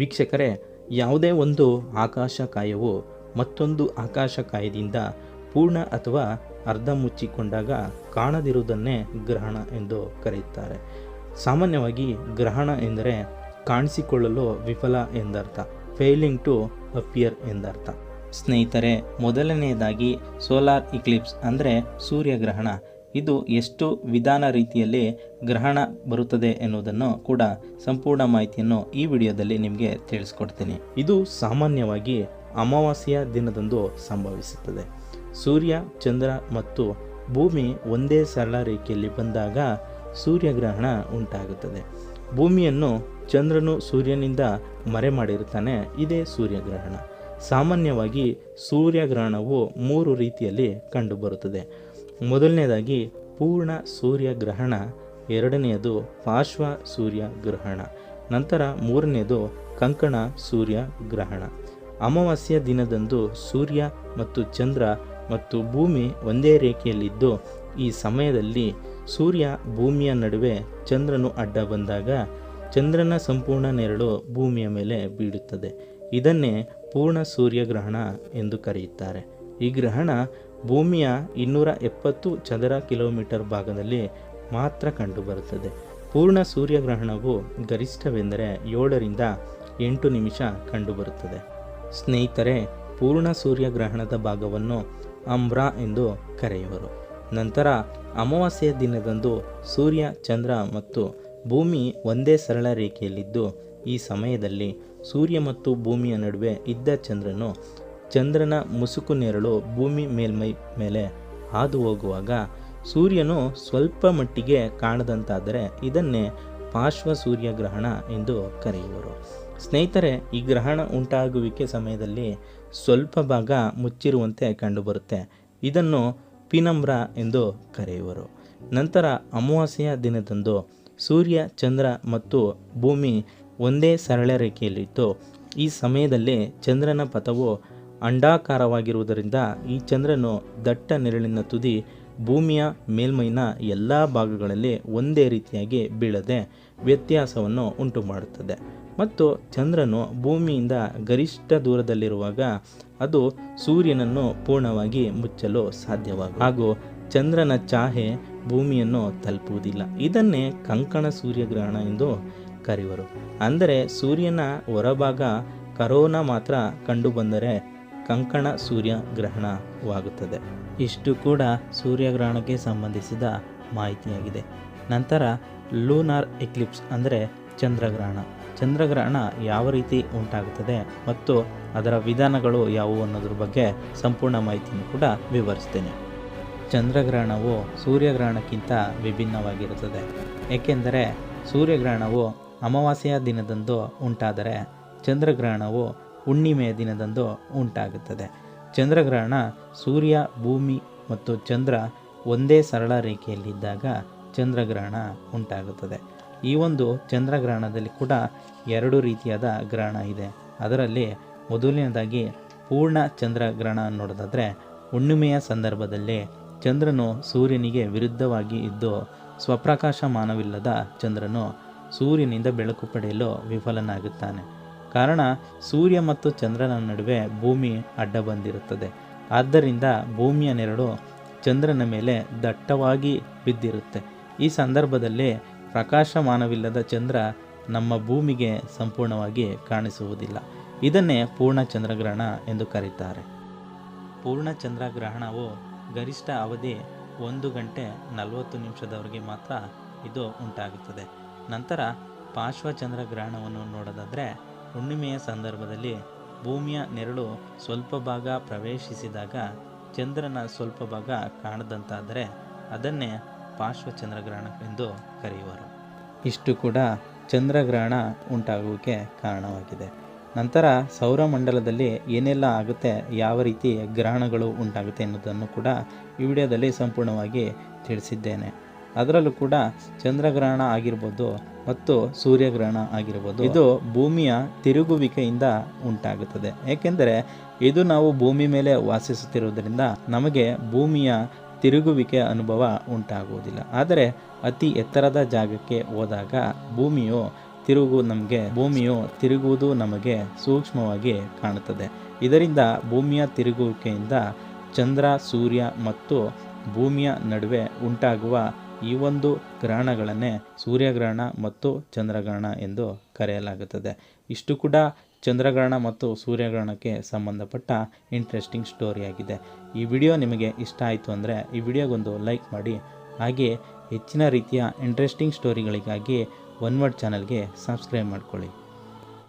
ವೀಕ್ಷಕರೇ, ಯಾವುದೇ ಒಂದು ಆಕಾಶಕಾಯವು ಮತ್ತೊಂದು ಆಕಾಶಕಾಯದಿಂದ ಪೂರ್ಣ ಅಥವಾ ಅರ್ಧ ಮುಚ್ಚಿಕೊಂಡಾಗ ಕಾಣದಿರುವುದನ್ನೇ ಗ್ರಹಣ ಎಂದು ಕರೆಯುತ್ತಾರೆ. ಸಾಮಾನ್ಯವಾಗಿ ಗ್ರಹಣ ಎಂದರೆ ಕಾಣಿಸಿಕೊಳ್ಳಲು ವಿಫಲ ಎಂದರ್ಥ ಫೇಲಿಂಗ್ ಟು ಅಪಿಯರ್ ಎಂದರ್ಥ. ಸ್ನೇಹಿತರೆ, ಮೊದಲನೆಯದಾಗಿ ಸೋಲಾರ್ ಇಕ್ಲಿಪ್ಸ್ ಅಂದರೆ ಸೂರ್ಯಗ್ರಹಣ. ಇದು ಎಷ್ಟು ವಿಧಾನ ರೀತಿಯಲ್ಲಿ ಗ್ರಹಣ ಬರುತ್ತದೆ ಎನ್ನುವುದನ್ನು ಕೂಡ ಸಂಪೂರ್ಣ ಮಾಹಿತಿಯನ್ನು ಈ ವಿಡಿಯೋದಲ್ಲಿ ನಿಮಗೆ ತಿಳಿಸ್ಕೊಡ್ತೀನಿ. ಇದು ಸಾಮಾನ್ಯವಾಗಿ ಅಮಾವಾಸ್ಯೆಯ ದಿನದಂದು ಸಂಭವಿಸುತ್ತದೆ. ಸೂರ್ಯ, ಚಂದ್ರ ಮತ್ತು ಭೂಮಿ ಒಂದೇ ಸರಳ ರೇಖೆಯಲ್ಲಿ ಬಂದಾಗ ಸೂರ್ಯಗ್ರಹಣ ಉಂಟಾಗುತ್ತದೆ. ಭೂಮಿಯನ್ನು ಚಂದ್ರನು ಸೂರ್ಯನಿಂದ ಮರೆ ಮಾಡಿರುತ್ತಾನೆ, ಇದೇ ಸೂರ್ಯಗ್ರಹಣ. ಸಾಮಾನ್ಯವಾಗಿ ಸೂರ್ಯಗ್ರಹಣವು ಮೂರು ರೀತಿಯಲ್ಲಿ ಕಂಡುಬರುತ್ತದೆ. ಮೊದಲನೇದಾಗಿ ಪೂರ್ಣ ಸೂರ್ಯಗ್ರಹಣ, ಎರಡನೆಯದು ಪಾರ್ಶ್ವ ಸೂರ್ಯಗ್ರಹಣ, ನಂತರ ಮೂರನೆಯದು ಕಂಕಣ ಸೂರ್ಯಗ್ರಹಣ. ಅಮಾವಾಸ್ಯ ದಿನದಂದು ಸೂರ್ಯ ಮತ್ತು ಚಂದ್ರ ಮತ್ತು ಭೂಮಿ ಒಂದೇ ರೇಖೆಯಲ್ಲಿದ್ದು, ಈ ಸಮಯದಲ್ಲಿ ಸೂರ್ಯ ಭೂಮಿಯ ನಡುವೆ ಚಂದ್ರನು ಅಡ್ಡ ಬಂದಾಗ ಚಂದ್ರನ ಸಂಪೂರ್ಣ ನೆರಳು ಭೂಮಿಯ ಮೇಲೆ ಬೀಳುತ್ತದೆ. ಇದನ್ನೇ ಪೂರ್ಣ ಸೂರ್ಯಗ್ರಹಣ ಎಂದು ಕರೆಯುತ್ತಾರೆ. ಈ ಗ್ರಹಣ ಭೂಮಿಯ ಇನ್ನೂರ ಎಪ್ಪತ್ತು ಚದರ ಕಿಲೋಮೀಟರ್ ಭಾಗದಲ್ಲಿ ಮಾತ್ರ ಕಂಡುಬರುತ್ತದೆ. ಪೂರ್ಣ ಸೂರ್ಯಗ್ರಹಣವು ಗರಿಷ್ಠವೆಂದರೆ ಏಳರಿಂದ ಎಂಟು ನಿಮಿಷ ಕಂಡುಬರುತ್ತದೆ. ಸ್ನೇಹಿತರೆ, ಪೂರ್ಣ ಸೂರ್ಯಗ್ರಹಣದ ಭಾಗವನ್ನು ಅಂಬ್ರಾ ಎಂದು ಕರೆಯುವರು. ನಂತರ ಅಮಾವಾಸ್ಯೆಯ ದಿನದಂದು ಸೂರ್ಯ, ಚಂದ್ರ ಮತ್ತು ಭೂಮಿ ಒಂದೇ ಸರಳ ರೇಖೆಯಲ್ಲಿದ್ದು, ಈ ಸಮಯದಲ್ಲಿ ಸೂರ್ಯ ಮತ್ತು ಭೂಮಿಯ ನಡುವೆ ಇದ್ದ ಚಂದ್ರನು ಚಂದ್ರನ ಮುಸುಕು ನೆರಳು ಭೂಮಿ ಮೇಲ್ಮೈ ಮೇಲೆ ಹಾದು ಹೋಗುವಾಗ ಸೂರ್ಯನು ಸ್ವಲ್ಪ ಮಟ್ಟಿಗೆ ಕಾಣದಂತಾದರೆ ಇದನ್ನೇ ಪಾರ್ಶ್ವ ಸೂರ್ಯಗ್ರಹಣ ಎಂದು ಕರೆಯುವರು. ಸ್ನೇಹಿತರೆ, ಈ ಗ್ರಹಣ ಉಂಟಾಗುವಿಕೆ ಸಮಯದಲ್ಲಿ ಸ್ವಲ್ಪ ಭಾಗ ಮುಚ್ಚಿರುವಂತೆ ಕಂಡುಬರುತ್ತೆ. ಇದನ್ನು ಪಿನಮ್ರ ಎಂದು ಕರೆಯುವರು. ನಂತರ ಅಮಾವಾಸ್ಯೆಯ ದಿನದಂದು ಸೂರ್ಯ, ಚಂದ್ರ ಮತ್ತು ಭೂಮಿ ಒಂದೇ ಸರಳ ರೇಖೆಯಲ್ಲಿತ್ತು. ಈ ಸಮಯದಲ್ಲಿ ಚಂದ್ರನ ಪಥವು ಅಂಡಾಕಾರವಾಗಿರುವುದರಿಂದ ಈ ಚಂದ್ರನು ದಟ್ಟ ನೆರಳಿನ ತುದಿ ಭೂಮಿಯ ಮೇಲ್ಮೈನ ಎಲ್ಲ ಭಾಗಗಳಲ್ಲಿ ಒಂದೇ ರೀತಿಯಾಗಿ ಬೀಳದೆ ವ್ಯತ್ಯಾಸವನ್ನು ಉಂಟು ಮಾಡುತ್ತದೆ ಮತ್ತು ಚಂದ್ರನು ಭೂಮಿಯಿಂದ ಗರಿಷ್ಠ ದೂರದಲ್ಲಿರುವಾಗ ಅದು ಸೂರ್ಯನನ್ನು ಪೂರ್ಣವಾಗಿ ಮುಚ್ಚಲು ಸಾಧ್ಯವಾಗ ಹಾಗೂ ಚಂದ್ರನ ಚಾಹೆ ಭೂಮಿಯನ್ನು ತಲುಪುವುದಿಲ್ಲ. ಇದನ್ನೇ ಕಂಕಣ ಸೂರ್ಯಗ್ರಹಣ ಎಂದು ಕರೆಯುವರು ಅಂದರೆ ಸೂರ್ಯನ ಹೊರಭಾಗ ಕರೋನಾ ಮಾತ್ರ ಕಂಡುಬಂದರೆ ಕಂಕಣ ಸೂರ್ಯಗ್ರಹಣವಾಗುತ್ತದೆ. ಇಷ್ಟು ಕೂಡ ಸೂರ್ಯಗ್ರಹಣಕ್ಕೆ ಸಂಬಂಧಿಸಿದ ಮಾಹಿತಿಯಾಗಿದೆ. ನಂತರ ಲೂನಾರ್ ಎಕ್ಲಿಪ್ಸ್ ಅಂದರೆ ಚಂದ್ರಗ್ರಹಣ. ಚಂದ್ರಗ್ರಹಣ ಯಾವ ರೀತಿ ಉಂಟಾಗುತ್ತದೆ ಮತ್ತು ಅದರ ವಿಧಾನಗಳು ಯಾವುವು ಅನ್ನೋದ್ರ ಬಗ್ಗೆ ಸಂಪೂರ್ಣ ಮಾಹಿತಿಯನ್ನು ಕೂಡ ವಿವರಿಸ್ತೇನೆ. ಚಂದ್ರಗ್ರಹಣವು ಸೂರ್ಯಗ್ರಹಣಕ್ಕಿಂತ ವಿಭಿನ್ನವಾಗಿರುತ್ತದೆ. ಏಕೆಂದರೆ ಸೂರ್ಯಗ್ರಹಣವು ಅಮಾವಾಸ್ಯೆಯ ದಿನದಂದು ಉಂಟಾದರೆ ಚಂದ್ರಗ್ರಹಣವು ಹುಣ್ಣಿಮೆಯ ದಿನದಂದು ಉಂಟಾಗುತ್ತದೆ. ಚಂದ್ರಗ್ರಹಣ ಸೂರ್ಯ, ಭೂಮಿ ಮತ್ತು ಚಂದ್ರ ಒಂದೇ ಸರಳ ರೇಖೆಯಲ್ಲಿದ್ದಾಗ ಚಂದ್ರಗ್ರಹಣ ಉಂಟಾಗುತ್ತದೆ. ಈ ಒಂದು ಚಂದ್ರಗ್ರಹಣದಲ್ಲಿ ಕೂಡ ಎರಡು ರೀತಿಯಾದ ಗ್ರಹಣ ಇದೆ. ಅದರಲ್ಲಿ ಮೊದಲನೇದಾಗಿ ಪೂರ್ಣ ಚಂದ್ರಗ್ರಹಣ ನೋಡೋದಾದರೆ, ಹುಣ್ಣಿಮೆಯ ಸಂದರ್ಭದಲ್ಲಿ ಚಂದ್ರನು ಸೂರ್ಯನಿಗೆ ವಿರುದ್ಧವಾಗಿ ಇದ್ದು ಸ್ವಪ್ರಕಾಶಮಾನವಿಲ್ಲದ ಚಂದ್ರನು ಸೂರ್ಯನಿಂದ ಬೆಳಕು ಪಡೆಯಲು ವಿಫಲನಾಗುತ್ತಾನೆ. ಕಾರಣ ಸೂರ್ಯ ಮತ್ತು ಚಂದ್ರನ ನಡುವೆ ಭೂಮಿ ಅಡ್ಡ ಬಂದಿರುತ್ತದೆ. ಆದ್ದರಿಂದ ಭೂಮಿಯ ನೆರಳು ಚಂದ್ರನ ಮೇಲೆ ದಟ್ಟವಾಗಿ ಬಿದ್ದಿರುತ್ತೆ. ಈ ಸಂದರ್ಭದಲ್ಲಿ ಪ್ರಕಾಶಮಾನವಿಲ್ಲದ ಚಂದ್ರ ನಮ್ಮ ಭೂಮಿಗೆ ಸಂಪೂರ್ಣವಾಗಿ ಕಾಣಿಸುವುದಿಲ್ಲ. ಇದನ್ನೇ ಪೂರ್ಣ ಚಂದ್ರಗ್ರಹಣ ಎಂದು ಕರೀತಾರೆ. ಪೂರ್ಣ ಚಂದ್ರಗ್ರಹಣವು ಗರಿಷ್ಠ ಅವಧಿ ಒಂದು ಗಂಟೆ ನಲವತ್ತು ನಿಮಿಷದವರೆಗೆ ಮಾತ್ರ ಇದು ಉಂಟಾಗುತ್ತದೆ. ನಂತರ ಪಾರ್ಶ್ವ ಚಂದ್ರಗ್ರಹಣವನ್ನು ನೋಡೋದಾದರೆ ಹುಣ್ಣಿಮೆಯ ಸಂದರ್ಭದಲ್ಲಿ ಭೂಮಿಯ ನೆರಳು ಸ್ವಲ್ಪ ಭಾಗ ಪ್ರವೇಶಿಸಿದಾಗ ಚಂದ್ರನ ಸ್ವಲ್ಪ ಭಾಗ ಕಾಣದಂತಾದರೆ ಅದನ್ನೇ ಪಾರ್ಶ್ವಚಂದ್ರಗ್ರಹಣ ಎಂದು ಕರೆಯುವರು. ಇಷ್ಟು ಕೂಡ ಚಂದ್ರಗ್ರಹಣ ಉಂಟಾಗುವಿಕೆ ಕಾರಣವಾಗಿದೆ. ನಂತರ ಸೌರಮಂಡಲದಲ್ಲಿ ಏನೆಲ್ಲ ಆಗುತ್ತೆ, ಯಾವ ರೀತಿ ಗ್ರಹಣಗಳು ಉಂಟಾಗುತ್ತೆ ಎನ್ನುವುದನ್ನು ಕೂಡ ಈ ವಿಡಿಯೋದಲ್ಲಿ ಸಂಪೂರ್ಣವಾಗಿ ತಿಳಿಸಿದ್ದೇನೆ. ಅದರಲ್ಲೂ ಕೂಡ ಚಂದ್ರಗ್ರಹಣ ಆಗಿರ್ಬೋದು ಮತ್ತು ಸೂರ್ಯಗ್ರಹಣ ಆಗಿರ್ಬೋದು. ಇದು ಭೂಮಿಯ ತಿರುಗುವಿಕೆಯಿಂದ ಉಂಟಾಗುತ್ತದೆ. ಏಕೆಂದರೆ ಇದು ನಾವು ಭೂಮಿ ಮೇಲೆ ವಾಸಿಸುತ್ತಿರುವುದರಿಂದ ನಮಗೆ ಭೂಮಿಯ ತಿರುಗುವಿಕೆ ಅನುಭವ ಉಂಟಾಗುವುದಿಲ್ಲ. ಆದರೆ ಅತಿ ಎತ್ತರದ ಜಾಗಕ್ಕೆ ಹೋದಾಗ ಭೂಮಿಯು ತಿರುಗು ನಮಗೆ, ಭೂಮಿಯು ತಿರುಗುವುದು ನಮಗೆ ಸೂಕ್ಷ್ಮವಾಗಿ ಕಾಣುತ್ತದೆ. ಇದರಿಂದ ಭೂಮಿಯ ತಿರುಗುವಿಕೆಯಿಂದ ಚಂದ್ರ, ಸೂರ್ಯ ಮತ್ತು ಭೂಮಿಯ ನಡುವೆ ಉಂಟಾಗುವ ಈ ಒಂದು ಗ್ರಹಣಗಳನ್ನೇ ಸೂರ್ಯಗ್ರಹಣ ಮತ್ತು ಚಂದ್ರಗ್ರಹಣ ಎಂದು ಕರೆಯಲಾಗುತ್ತದೆ. ಇಷ್ಟು ಕೂಡ ಚಂದ್ರಗ್ರಹಣ ಮತ್ತು ಸೂರ್ಯಗ್ರಹಣಕ್ಕೆ ಸಂಬಂಧಪಟ್ಟ ಇಂಟ್ರೆಸ್ಟಿಂಗ್ ಸ್ಟೋರಿಯಾಗಿದೆ ಈ ವಿಡಿಯೋ ನಿಮಗೆ ಇಷ್ಟ ಆಯಿತು ಅಂದರೆ ಈ ವಿಡಿಯೋಗೊಂದು ಲೈಕ್ ಮಾಡಿ. ಹಾಗೆಯೇ ಹೆಚ್ಚಿನ ರೀತಿಯ ಇಂಟ್ರೆಸ್ಟಿಂಗ್ ಸ್ಟೋರಿಗಳಿಗಾಗಿ ಒನ್ ವರ್ಡ್ ಚಾನಲ್ಗೆ ಸಬ್ಸ್ಕ್ರೈಬ್ ಮಾಡ್ಕೊಳ್ಳಿ.